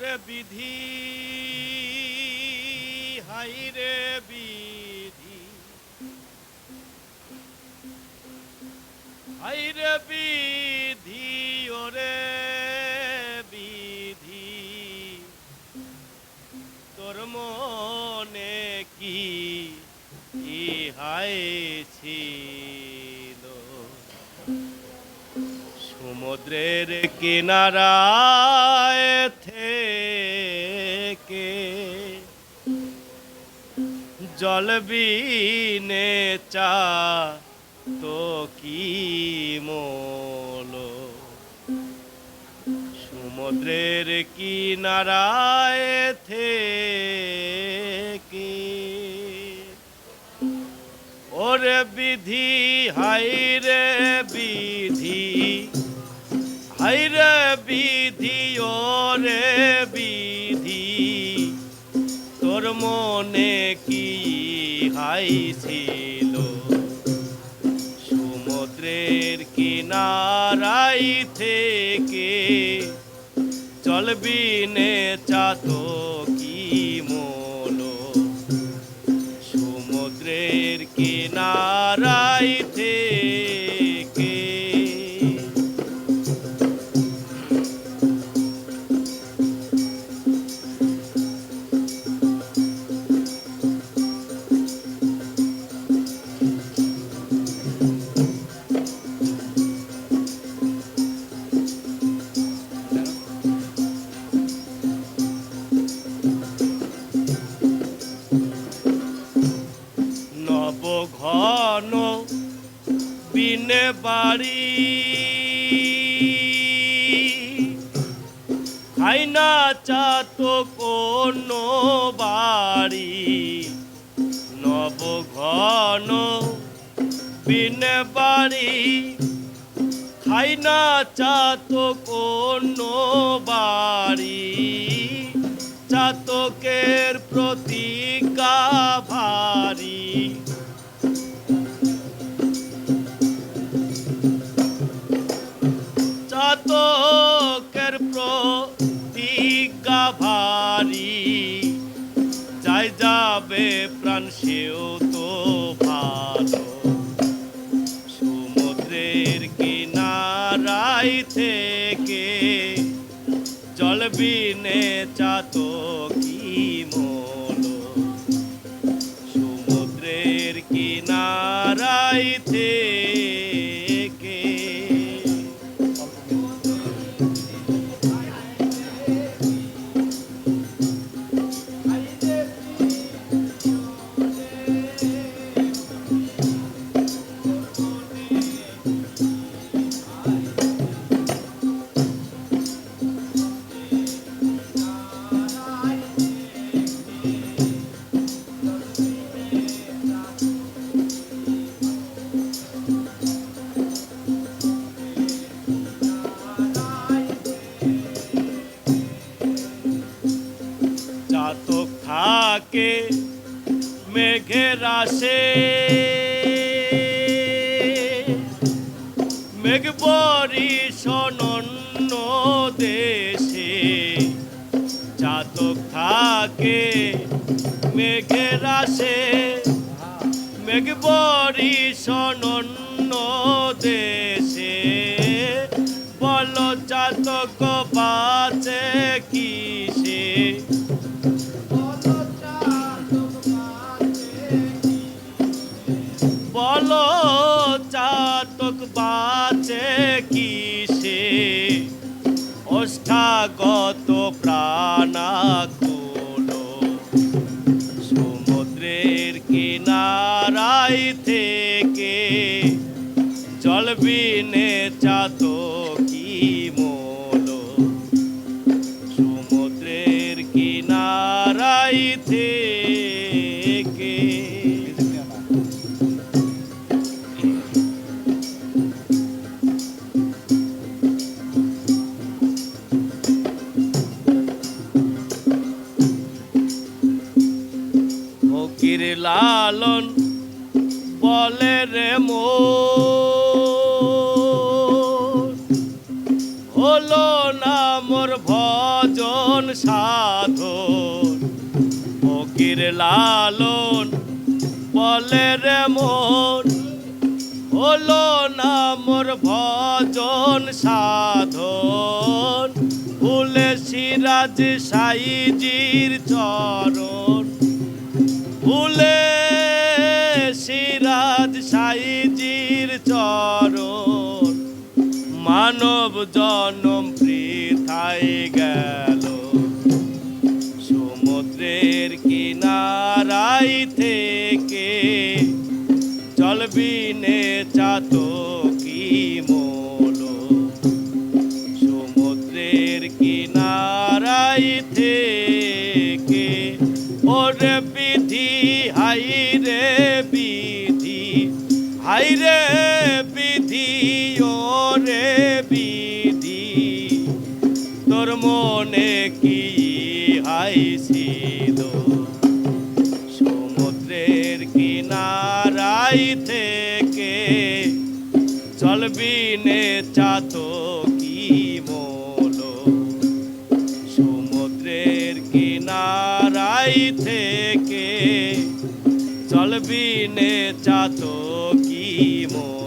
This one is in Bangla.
ওরে বিধি হাইরে বিধি। হাইরে বিধি, ওরে বিধি। তোর মনে কি ইহাই ছিল? সমুদ্রের কিনারায় জল বিনে চা, তো কি মোল? সমুদ্রের কিনারায় থেকে ওরে বিধি হাইরে বিধি হাইরে বিধি, ওরে তোর মনে কি হাই ছিল? সমুদ্রের কিনারাই থেকে চলবি নে চাতো ঘন বিনে বাড়ি। খাই না চাতো কোনো বাড়ি। নব ঘন বিনে বাড়ি। খাই না চাতো কোনো বাড়ি। চাতকের প্রতিজ্ঞা ভারী। ভারী যাই যাবে প্রাণ, সেও তো ভালো। সমুদ্রের কিনারাই থেকে জল বিনে চাতো কি মোলো সমুদ্রের কিনারাই থেকে থাকে মেঘের আসে মেঘ বরি সনন্য দেশে চাতক থাকে মেঘের আসে মেঘ বরি সনন্য অষ্টাগত প্রাণাকুলো লালন বলে রে মো হলো না মোর ভজন সাধন, ফকির লালন বলে রে মোর। হলো না মোর ভজন সাধন ভুলে সিরাজ সাইজির চরণ। ভুলে সিরাজ সাইজির চরণ। মানব জনম বৃথায় গেল। সমুদ্রের কিনারাই থেকে চলবিনে চাতকি মোলো সমুদ্রের কিনারাই থেকে ওরে রে বিধি ওরে বিধি, তোর মনে কি হাইছিল সমুদ্রের কিনারাই থেকে চলবি নে চাতো কি মোলো? সমুদ্রের কিনারাই থেকে চলবি নে চাতো Imo.